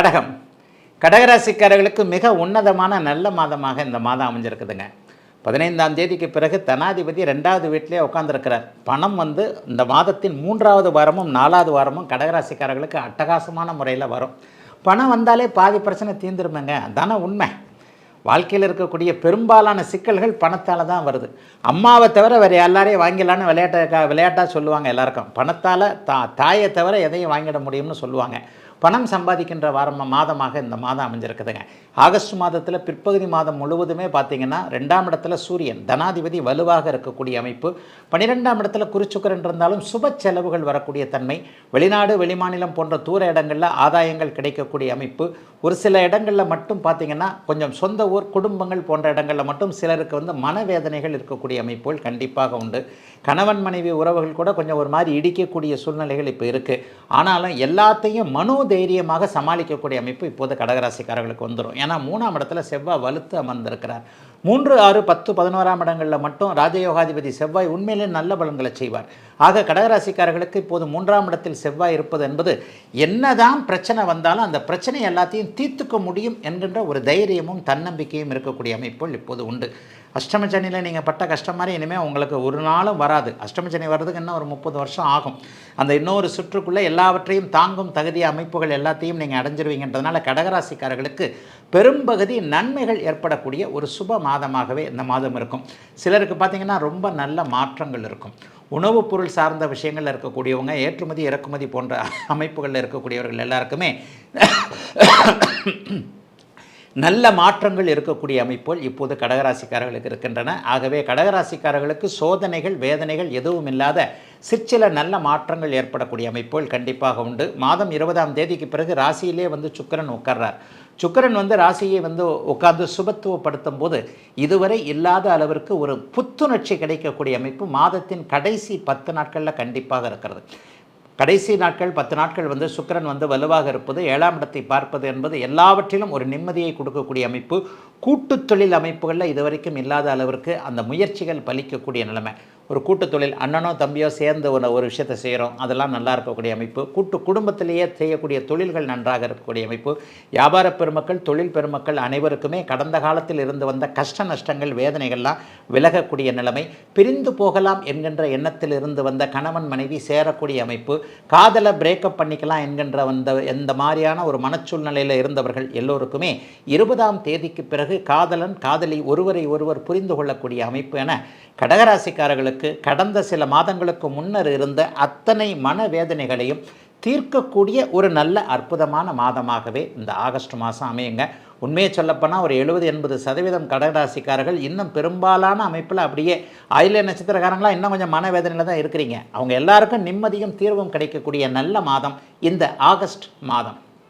கடகம். கடகராசிக்காரர்களுக்கு மிக உன்னதமான நல்ல மாதமாக இந்த மாதம் அமைஞ்சிருக்குதுங்க. பதினைந்தாம் தேதிக்கு பிறகு தனாதிபதி ரெண்டாவது வீட்டிலே உட்காந்துருக்கிறார் பணம் வந்து இந்த மாதத்தின் மூன்றாவது வாரமும் நாலாவது வாரமும் கடகராசிக்காரர்களுக்கு அட்டகாசமான முறையில் வரும். பணம் வந்தாலே பாதி பிரச்சனை தீர்ந்துருமேங்க. அதானே உண்மை. வாழ்க்கையில் இருக்கக்கூடிய பெரும்பாலான சிக்கல்கள் பணத்தால் தான் வருது. அம்மாவை தவிர வேறு எல்லாரையும் வாங்கிடலான்னு விளையாட்ட விளையாட்டாக சொல்லுவாங்க எல்லாருக்கும். பணத்தால் தா தாயை தவிர எதையும் வாங்கிட முடியும்னு சொல்லுவாங்க. பணம் சம்பாதிக்கின்ற வாரம் மாதமாக இந்த மாதம் அமைஞ்சிருக்குதுங்க. ஆகஸ்ட் மாதத்தில் பிற்பகுதி மாதம் முழுவதுமே பார்த்தீங்கன்னா ரெண்டாம் இடத்துல சூரியன் தனாதிபதி வலுவாக இருக்கக்கூடிய அமைப்பு. பன்னிரெண்டாம் இடத்துல குறிச்சுக்கரன் இருந்தாலும் சுப செலவுகள் வரக்கூடிய தன்மை. வெளிநாடு வெளிமாநிலம் போன்ற தூர இடங்களில் ஆதாயங்கள் கிடைக்கக்கூடிய அமைப்பு. ஒரு சில இடங்களில் மட்டும் பார்த்தீங்கன்னா கொஞ்சம் சொந்த ஊர் குடும்பங்கள் போன்ற இடங்களில் மட்டும் சிலருக்கு வந்து மனவேதனைகள் இருக்கக்கூடிய அமைப்புகள் கண்டிப்பாக உண்டு. கணவன் மனைவி உறவுகள் கூட கொஞ்சம் ஒரு மாதிரி இடிக்கக்கூடிய சூழ்நிலைகள் இப்போ இருக்குது ஆனாலும் எல்லாத்தையும் தைரியமாக சமாளிக்கக்கூடிய அமைப்பு இப்போது கடகராசிக்காரர்களுக்கு வந்துடும் ஏன்னா மூணாம் இடத்துல செவ்வாய் வலுத்து அமர்ந்திருக்கிறார். மூன்று ஆறு பத்து பதினோராம் இடங்களில் மட்டும் ராஜயோகாதிபதி செவ்வாய் உண்மையிலே நல்ல பலன்களை செய்வார். ஆக கடகராசிக்காரர்களுக்கு இப்போது மூன்றாம் இடத்தில் செவ்வாய் இருப்பது என்பது என்னதான் பிரச்சனை வந்தாலும் அந்த பிரச்சனை எல்லாத்தையும் தீர்த்துக்க முடியும் என்கின்ற ஒரு தைரியமும் தன்னம்பிக்கையும் இருக்கக்கூடிய அமைப்புகள் இப்போது உண்டு. அஷ்டமச்சனியில் நீங்கள் பட்ட கஷ்டம் மாதிரி இனிமேல் உங்களுக்கு ஒரு நாளும் வராது. அஷ்டமச்சனி வர்றதுக்கு இன்னும் ஒரு முப்பது வருஷம் ஆகும். அந்த இன்னொரு சுற்றுக்குள்ளே எல்லாவற்றையும் தாங்கும் தகுதி அமைப்புகள் எல்லாத்தையும் நீங்கள் அடைஞ்சிருவீங்கன்றதுனால கடகராசிக்காரர்களுக்கு பெரும்பகுதி நன்மைகள் ஏற்படக்கூடிய ஒரு சுப மாதமாகவே இந்த மாதம் இருக்கும். சிலருக்கு பார்த்திங்கன்னா ரொம்ப நல்ல மாற்றங்கள் இருக்கும். உணவுப் பொருள் சார்ந்த விஷயங்களில் இருக்கக்கூடியவங்க ஏற்றுமதி இறக்குமதி போன்ற அமைப்புகளில் இருக்கக்கூடியவர்கள் எல்லாருக்குமே நல்ல மாற்றங்கள் இருக்கக்கூடிய அமைப்புகள் இப்போது கடகராசிக்காரர்களுக்கு இருக்கின்றன. ஆகவே கடகராசிக்காரர்களுக்கு சோதனைகள் வேதனைகள் எதுவும் இல்லாத சிற்சில நல்ல மாற்றங்கள் ஏற்படக்கூடிய அமைப்புகள் கண்டிப்பாக உண்டு. மாதம் இருபதாம் தேதிக்கு பிறகு ராசியிலே வந்து சுக்கரன் உட்கார்றார். சுக்கரன் வந்து ராசியை வந்து உட்கார்ந்து சுபத்துவப்படுத்தும் போது இதுவரை இல்லாத அளவிற்கு ஒரு புத்துணர்ச்சி கிடைக்கக்கூடிய அமைப்பு மாதத்தின் கடைசி பத்து நாட்களில் கண்டிப்பாக இருக்கிறது. கடைசி நாட்கள் பத்து நாட்கள் வந்து சுக்கரன் வந்து வலுவாக இருப்பது ஏழாம் இடத்தை பார்ப்பது என்பது எல்லாவற்றிலும் ஒரு நிம்மதியை கொடுக்கக்கூடிய அமைப்பு. கூட்டுத் தொழில் அமைப்புகளில் இதுவரைக்கும் இல்லாத அளவிற்கு அந்த முயற்சிகள் பலிக்கக்கூடிய நிலைமை. ஒரு கூட்டு தொழில் அண்ணனோ தம்பியோ சேர்ந்து ஒரு ஒரு விஷயத்தை செய்கிறோம். அதெல்லாம் நல்லா இருக்கக்கூடிய அமைப்பு. கூட்டு குடும்பத்திலேயே செய்யக்கூடிய தொழில்கள் நன்றாக இருக்கக்கூடிய அமைப்பு. வியாபார பெருமக்கள் தொழில் பெருமக்கள் அனைவருக்குமே கடந்த காலத்தில் இருந்து வந்த கஷ்ட நஷ்டங்கள் வேதனைகள்லாம் விலகக்கூடிய நிலைமை. பிரிந்து போகலாம் என்கின்ற எண்ணத்தில் இருந்து வந்த கணவன் மனைவி சேரக்கூடிய அமைப்பு. காதலை பிரேக்கப் பண்ணிக்கலாம் என்கின்ற வந்த எந்த மாதிரியான ஒரு மனச்சூழ்நிலையில் இருந்தவர்கள் எல்லோருக்குமே இருபதாம் தேதிக்கு பிறகு காதலன் காதலி ஒருவரை ஒருவர் புரிந்து கொள்ளக்கூடிய அமைப்பு என கடகராசிக்காரர்களுக்கு கடந்த சில மாதங்களுக்கு முன்னர் இருந்த அத்தனை மனவேதனைகளையும் தீர்க்கக்கூடிய ஒரு நல்ல அற்புதமான மாதமாகவே இந்த ஆகஸ்ட் மாதம் அமையுங்க. உண்மையை சொல்லப்போனால் ஒரு எழுபது எண்பது சதவீதம் கடகராசிக்காரர்கள் இன்னும் பெரும்பாலான அமைப்பில் அப்படியே ஆயில நட்சத்திரக்காரங்களாம் இன்னும் கொஞ்சம் மனவேதனையில் தான் இருக்கிறீங்க. அவங்க எல்லாருக்கும் நிம்மதியும் தீர்வும் கிடைக்கக்கூடிய நல்ல மாதம் இந்த ஆகஸ்ட் மாதம்.